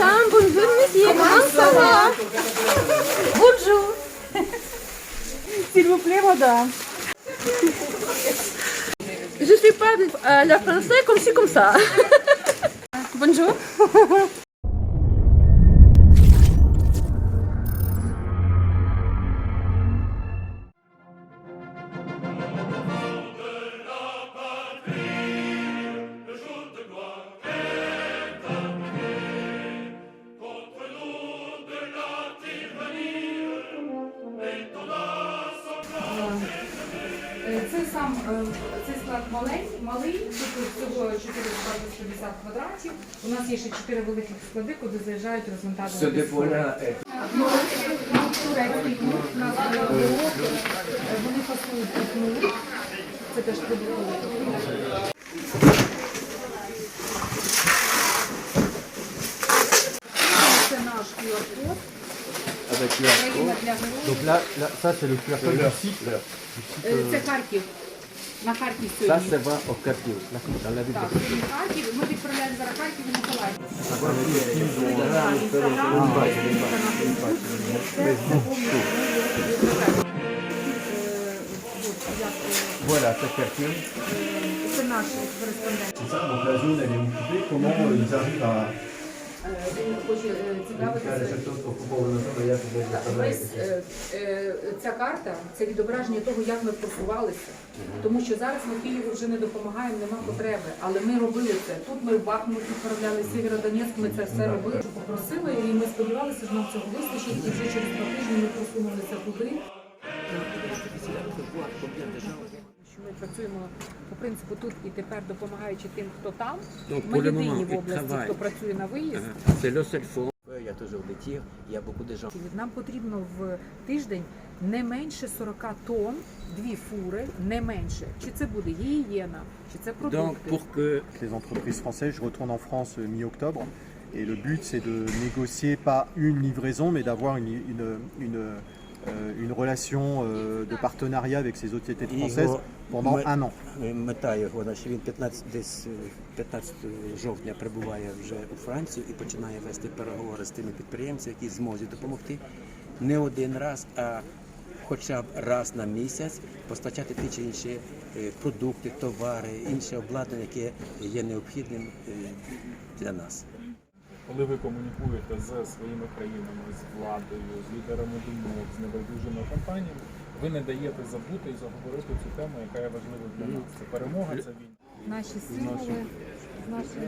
madame, bonjour monsieur, comment ça va Bonjour. S'il vous plaît, madame. Je suis pas euh, la française comme ci, comme ça. сам е, цей склад малий, малий, тут всього 450 квадратів. У нас є ще 4 великих склади, куди заїжджають Ce розвантажувати. dépôt-là Турецький кут, у нас є е, вони фасують пітну. Це теж продукти. Це наш QR-код. avec Країна. Donc là, là ça c'est le QR code du site. Е, Це Харків. На Харків Ça, сьогодні. c'est va au Kharkiv, dans la ville Так, сьогодні Харків. Ми відправляємо зараз Харків і Миколаїв. Voilà, c'est Kharkiv. Це наш кореспондент. C'est ça, donc la zone elle est occupée. Comment euh, ils arrivent à Він хоче е, цікавитися. Весь е, е, ця карта це відображення того, як ми просувалися. Тому що зараз ми Києву вже не допомагаємо, нема потреби. Але ми робили це. Тут ми в Бахмут відправляли, Сєвєродонецьк, ми це все робили. Попросили, і ми сподівалися, що нам цього вистачить. І вже через два тижні ми просунулися туди. Ми працюємо по принципу тут і тепер допомагаючи тим, хто там. Donc, Ми єдині в області, хто працює на виїзд. Я теж влетів, я de gens. Нам потрібно в тиждень не менше 40 тонн, дві фури, не менше. Чи це буде гігієна, чи це Donc, продукти. pour que les entreprises françaises Je retourne en France euh, mi-octobre. Et le but, c'est de négocier pas une livraison, mais d'avoir une, une, une, euh, une relation euh, de partenariat avec ces sociétés françaises pendant me- un an. Мета його, значить, він 15, десь е, 15 жовтня прибуває вже у Францію і починає вести переговори з тими підприємцями, які зможуть допомогти не один раз, а хоча б раз на місяць постачати ті чи інші е, продукти, товари, інше обладнання, яке є необхідним е, для нас. Коли ви комунікуєте з своїми країнами, з владою, з лідерами думок, з небайдужими компаніями, ви не даєте забути і заговорити цю тему, яка є важлива для нас. Це перемога, це війна. Наші символи нашими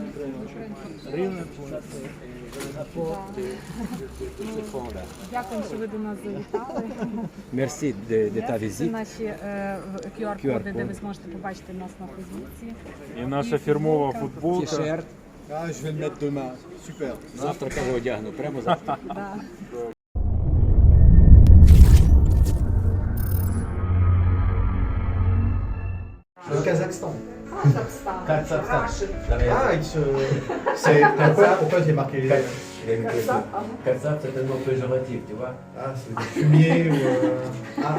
Дякую, що ви до нас завітали. Merci de, de ta Це наші е, QR-коди, де ви зможете побачити нас на Фейсбуці. І наша фірмова футболка. Ah, je vais le метtre demain. Super. Завтра каже одягну, прямо завтра. Да. Le Kazakhstan. Казахстан. Kazakhstan. Ah, il se... c'est... Pourquoi, pourquoi j'ai marqué les lettres Kazav, c'est un nom péjoratif, tu vois. Ah, c'est des fumiers ou... euh, Ah,